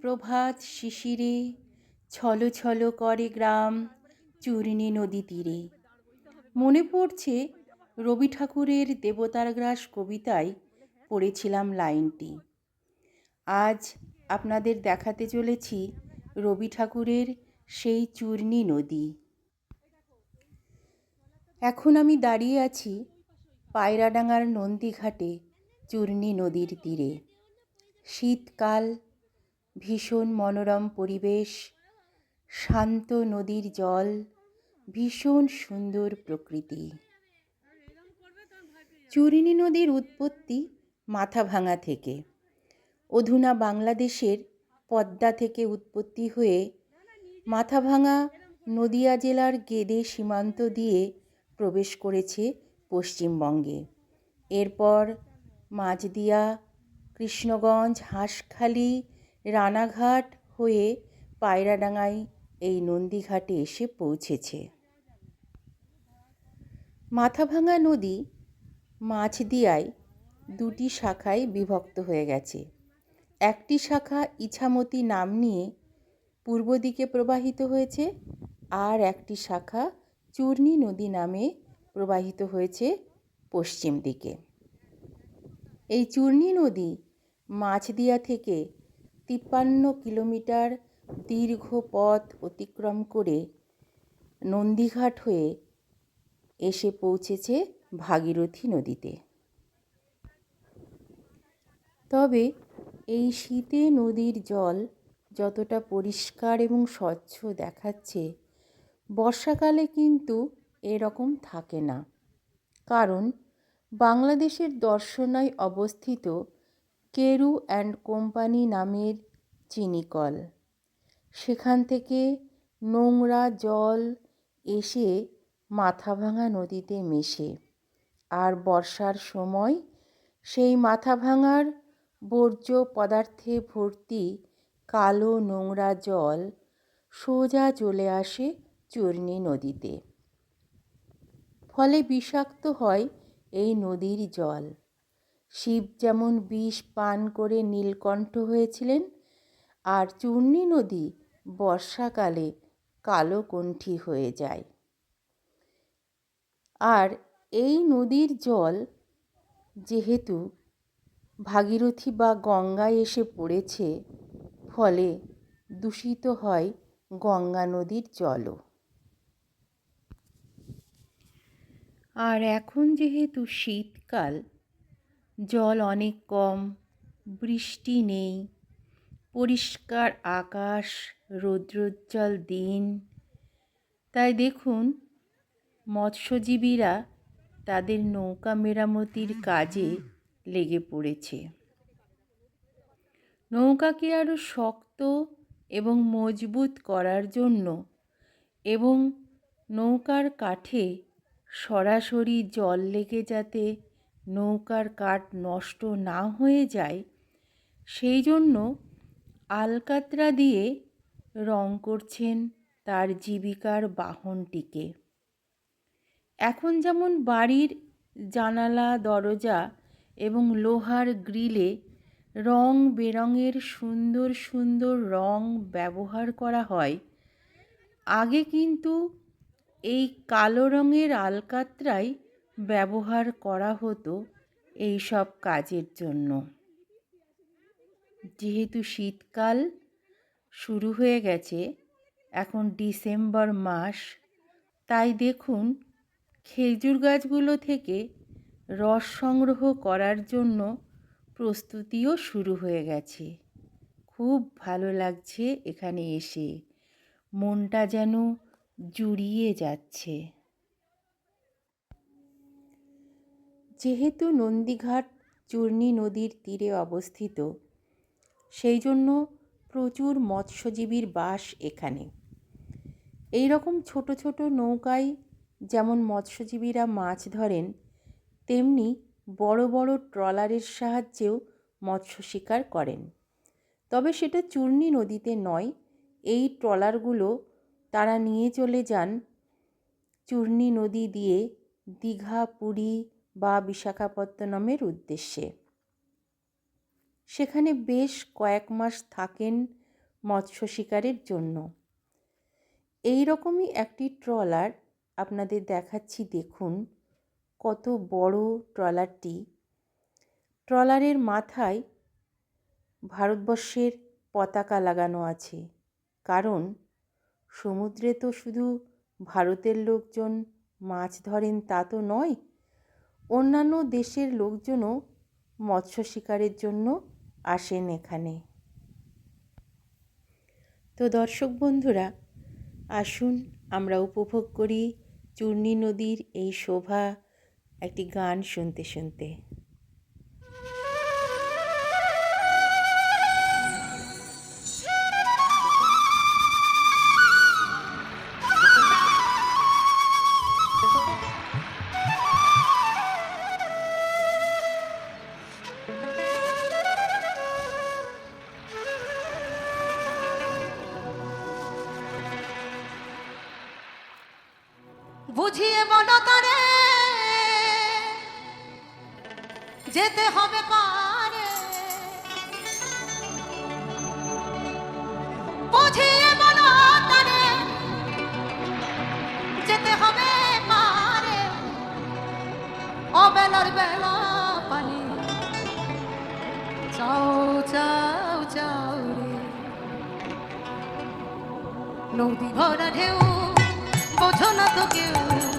প্রভাত শিশিরে, ছলো ছলো করে গ্রাম চূর্ণী নদী তীরে। মনে পড়ছে রবি ঠাকুরের দেবতার গ্রাস কবিতায় পড়েছিলাম লাইনটি। আজ আপনাদের দেখাতে চলেছি রবি ঠাকুরের সেই চূর্ণী নদী। এখন আমি দাঁড়িয়ে আছি পায়রাডাঙ্গার নন্দীঘাটে চূর্ণী নদীর তীরে। শীতকাল ভীষণ মনোরম পরিবেশ, শান্ত নদীর জল, ভীষণ সুন্দর প্রকৃতি। চুরিনি নদীর উৎপত্তি মাথাভাঙা থেকে। অধুনা বাংলাদেশের পদ্মা থেকে উৎপত্তি হয়ে মাথাভাঙা নদিয়া জেলার গেদে সীমান্ত দিয়ে প্রবেশ করেছে পশ্চিমবঙ্গে। এরপর মাঝদিয়া, কৃষ্ণগঞ্জ, হাঁসখালি রানাঘাট হয়ে পায়রাডাঙ্গায় এই নন্দীঘাটে এসে পৌঁছেছে। মাথাভাঙা নদী মাঝদিয়ায় দুটি শাখায় বিভক্ত হয়ে গেছে। একটি শাখা ইছামতি নাম নিয়ে পূর্ব দিকে প্রবাহিত হয়েছে আর একটি শাখা চূর্ণী নদী নামে প্রবাহিত হয়েছে পশ্চিম দিকে। এই চূর্ণী নদী মাছদিয়া থেকে তিপ্পান্ন কিলোমিটার দীর্ঘ পথ অতিক্রম করে নন্দীঘাট হয়ে এসে পৌঁছেছে ভাগীরথী নদীতে। তবে এই শীতে নদীর জল যতটা পরিষ্কার এবং স্বচ্ছ দেখাচ্ছে, বর্ষাকালে কিন্তু এরকম থাকে না। কারণ বাংলাদেশের দর্শনায় অবস্থিত কেরু অ্যান্ড কোম্পানি নামের চিনিকল। সেখান থেকে নোংরা জল এসে মাথাভাঙা নদীতে মেশে। আর বর্ষার সময় সেই মাথাভাঙার বর্জ্য পদার্থে ভর্তি কালো নোংরা জল সোজা চলে আসে চূর্ণী নদীতে। ফলে বিষাক্ত হয় এই নদীর জল। শিব যেমন বিষ পান করে নীলকণ্ঠ হয়েছিলেন, আর চূর্ণী নদী বর্ষাকালে কালো কণ্ঠী হয়ে যায়। আর এই নদীর জল যেহেতু ভাগীরথী বা গঙ্গায় এসে পড়েছে, ফলে দূষিত হয় গঙ্গা নদীর জলও। আর এখন যেহেতু শীতকাল জল অনেক কম, বৃষ্টি নেই, পরিষ্কার আকাশ, রৌদ্রোজ্জ্বল দিন। তাই দেখুন, মৎস্যজীবীরা তাদের নৌকা মেরামতির কাজে লেগে পড়েছে। নৌকাকে আরও শক্ত এবং মজবুত করার জন্য এবং নৌকার কাঠে সরাসরি জল লেগে যাতে নৌকার কাঠ নষ্ট না হয়ে যায়, সেই জন্য আলকাতরা দিয়ে রং করছেন তার জীবিকার বাহনটিকে। এখন যেমন বাড়ির জানালা, দরজা এবং লোহার গ্রিলে রং বেরঙের সুন্দর সুন্দর রং ব্যবহার করা হয়, আগে কিন্তু এই কালো রঙের আলকাত্রাই ব্যবহার করা হতো এই সব কাজের জন্য। যেহেতু শীতকাল শুরু হয়ে গেছে, এখন ডিসেম্বর মাস, তাই দেখুন খেজুর গাছগুলো থেকে রস সংগ্রহ করার জন্য প্রস্তুতিও শুরু হয়ে গেছে। খুব ভালো লাগছে এখানে এসে। মনটা যেন জুড়িয়ে যাচ্ছে। যেহেতু নন্দীঘাট চূর্ণী নদীর তীরে অবস্থিত, সেই জন্য প্রচুর মৎস্যজীবীর বাস এখানে। এই রকম ছোট ছোট নৌকায় যেমন মৎস্যজীবীরা মাছ ধরেন, তেমনি বড় বড় ট্রলারের সাহায্যেও মৎস্য শিকার করেন। তবে সেটা চূর্ণী নদীতে নয়, এই ট্রলারগুলো তারা নিয়ে চলে যান চূর্ণী নদী দিয়ে দীঘা, পুরী বা বিশাখাপত্তনমের উদ্দেশ্যে। সেখানে বেশ কয়েক মাস থাকেন মৎস্য শিকারের জন্য। এই রকমই একটি ট্রলার আপনাদের দেখাচ্ছি, দেখুন কত বড় ট্রলারটি। ট্রলারের মাথায় ভারতবর্ষের পতাকা লাগানো আছে, কারণ সমুদ্রে তো শুধু ভারতের লোকজন মাছ ধরেন তা তো নয় অন্যান্য দেশের লোকজনও মৎস্য শিকারের জন্য আসেন এখানে। তো দর্শক বন্ধুরা, আসুন আমরা উপভোগ করি চূর্ণী নদীর এই শোভা, একটি গান শুনতে শুনতে। অবেলার বেলা পানি। চাও চাও চাও রে। নদী ভরা ঢেউ বোঝো না তো কেউ।